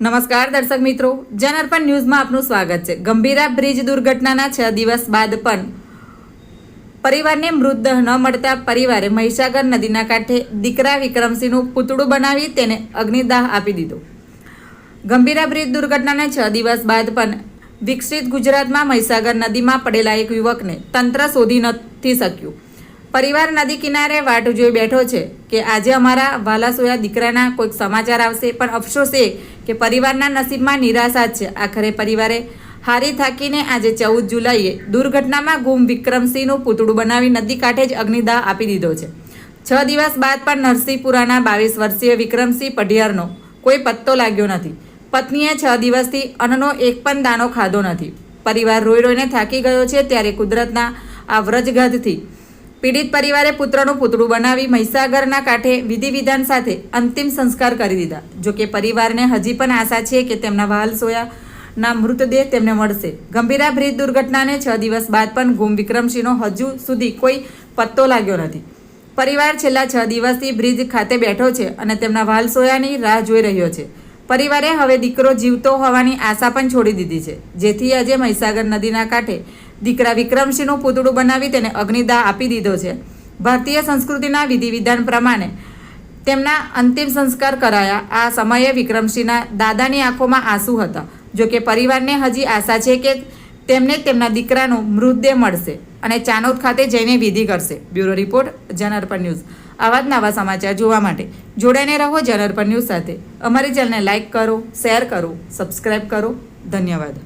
નમસ્કાર દર્શક મિત્રો. જનઅર્પણ ન્યૂઝમાં આપનું સ્વાગત છે. ગંભીરા બ્રિજ દુર્ઘટનાના છ દિવસ બાદ પણ પરિવારને મૃતદેહ ન મળતા પરિવારે મહીસાગર નદીના કાંઠે દીકરા વિક્રમસિંહનું પૂતળું બનાવી તેને અગ્નિદાહ આપી દીધો. ગંભીરા બ્રિજ દુર્ઘટનાના છ દિવસ બાદ પણ વિકસિત ગુજરાતમાં મહીસાગર નદીમાં પડેલા એક યુવકને તંત્ર શોધી નથી શક્યું. પરિવાર નદી કિનારે વાટ જોઈ બેઠો છે કે આજે અમારા વાલાસોયા દીકરાના કોઈક સમાચાર આવશે, પણ અફસોસ એ કે પરિવારના નસીબમાં નિરાશા જ છે. આખરે પરિવારે હારી થાકીને આજે ચૌદ જુલાઈએ દુર્ઘટનામાં ગુમ વિક્રમસિંહનું પૂતળું બનાવી નદી કાંઠે જ અગ્નિદાહ આપી દીધો છે. છ દિવસ બાદ પણ નરસિંહપુરાના બાવીસ વર્ષીય વિક્રમસિંહ પઢિયારનો કોઈ પત્તો લાગ્યો નથી. પત્નીએ છ દિવસથી અન્નનો એક પણ દાણો ખાધો નથી. પરિવાર રોઈ રોઈને થાકી ગયો છે ત્યારે કુદરતના આ વ્રજઘાતથી પીડિત પરિવારે પુત્રનું પુતળું બનાવી મહીસાગરના કાંઠે વિધિ વિધાન સાથે અંતિમ સંસ્કાર કરી દીધા. જોકે પરિવારને હજી પણ આશા છે કે તેમના વહાલ સોયાના મૃતદેહ તેમને મળશે. ગંભીરા બ્રિજ દુર્ઘટનાને છ દિવસ બાદ પણ ગુમ વિક્રમસિંહનો હજુ સુધી કોઈ પત્તો લાગ્યો નથી. પરિવાર છેલ્લા છ દિવસથી બ્રિજ ખાતે બેઠો છે અને તેમના વહાલ સોયાની રાહ જોઈ રહ્યો છે. પરિવારે હવે દીકરો જીવતો હોવાની આશા પણ છોડી દીધી છે. જેથી આજે મહીસાગર નદીના કાંઠે દીકરા વિક્રમસિંહનું પૂતળું બનાવી તેને અગ્નિદાહ આપી દીધો છે. ભારતીય સંસ્કૃતિના વિધિ વિધાન પ્રમાણે તેમના અંતિમ સંસ્કાર કરાયા. આ સમયે વિક્રમસિંહના દાદાની આંખોમાં આંસુ હતા. જોકે પરિવારને હજી આશા છે કે તેમને તેમના દીકરાનો મૃતદેહ મળશે અને ચાનોદ ખાતે જઈને વિધિ કરશે. Bureau report, Janarpan news. આવા જ નવા સમાચાર જોવા માટે જોડાઈને રહો જનઅર્પણ ન્યૂઝ સાથે. અમારી ચેનલને લાઇક કરો, શેર કરો સબસ્ક્રાઈબ કરો. ધન્યવાદ.